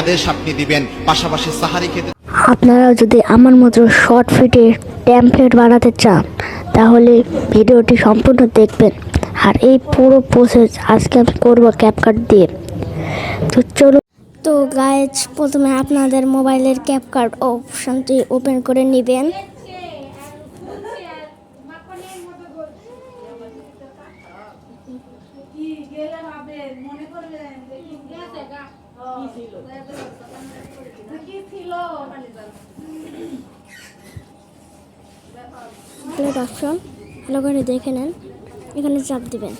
আদেশ আপনি দিবেন। পাশাপাশি সাহারি খেতে আপনারা যদি আমার মতো শর্ট ফিটের ট্যাম্পলেট বানাতে চান তাহলে ভিডিওটি সম্পূর্ণ দেখবেন। আর এই পুরো প্রসেস আজকে আমি করব ক্যাপকাট দিয়ে। তো চলো তো গাইজ প্রথমে আপনাদের মোবাইলের ক্যাপকাট অপশানটি ওপেন করে নেবেন। মনে করবেন প্লেট অপশন ভালো করে দেখে নেন এখানে চাপ দিবেন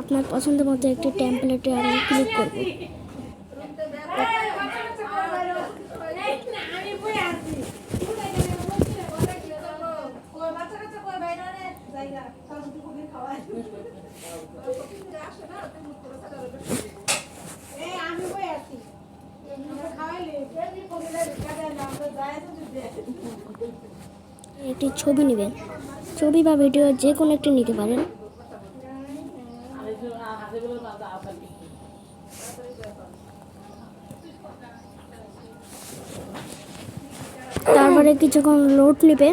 আপনার পছন্দ মতো একটি ট্যাম্পলেটে আমি ক্লিক করব জায়গা সব দুপুরে খাওয়াই এই আমি বই আছি আমরা খাওয়াইলে বেশি কমিলে কাজে না আমরা যাই তো দিতে একটি ছবি নেবেন। ছবি বা ভিডিও যে কোনো একটি নিতে পারেন। তারপরে কিছুক্ষণ লোড নেবে।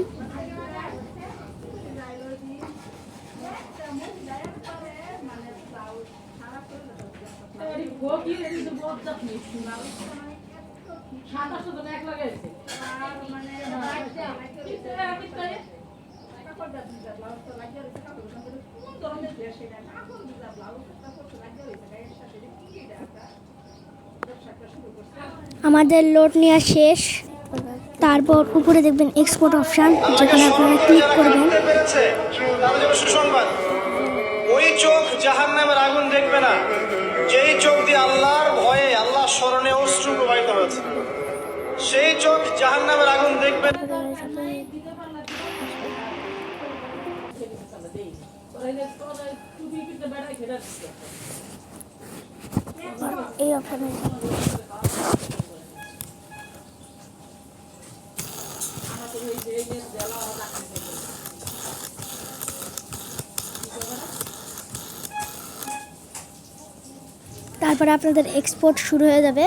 আমাদের লোড নেওয়া শেষ। তারপর উপরে দেখবেন এক্সপোর্ট অপশান যেখানে আপনারা ক্লিক করবেন। ওই চোখ জাহান নামের আগুন দেখবে না। যেই চোখ দিয়ে আল্লাহর ভয়ে স্মরণে অশ্রু প্রবাহিত হয়েছে। সেই চোখ জাহান নামের আগুন দেখবে এই অপশানে তারপরে আপনাদের এক্সপোর্ট শুরু হয়ে যাবে।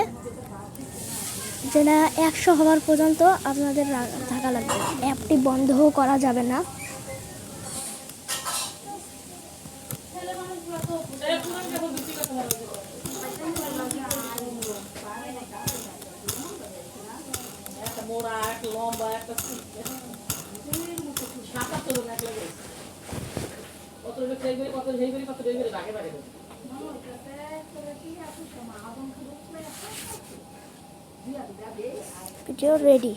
যেটা একশো হওয়ার পর্যন্ত আপনাদের থাকা লাগবে। অ্যাপটি বন্ধও করা যাবে না। ভিডিও রেডি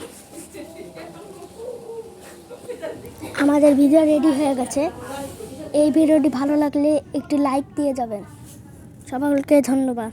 আমাদের ভিডিও রেডি হয়ে গেছে। এই ভিডিওটি ভালো লাগলে একটি লাইক দিয়ে যাবেন। সকলকে ধন্যবাদ।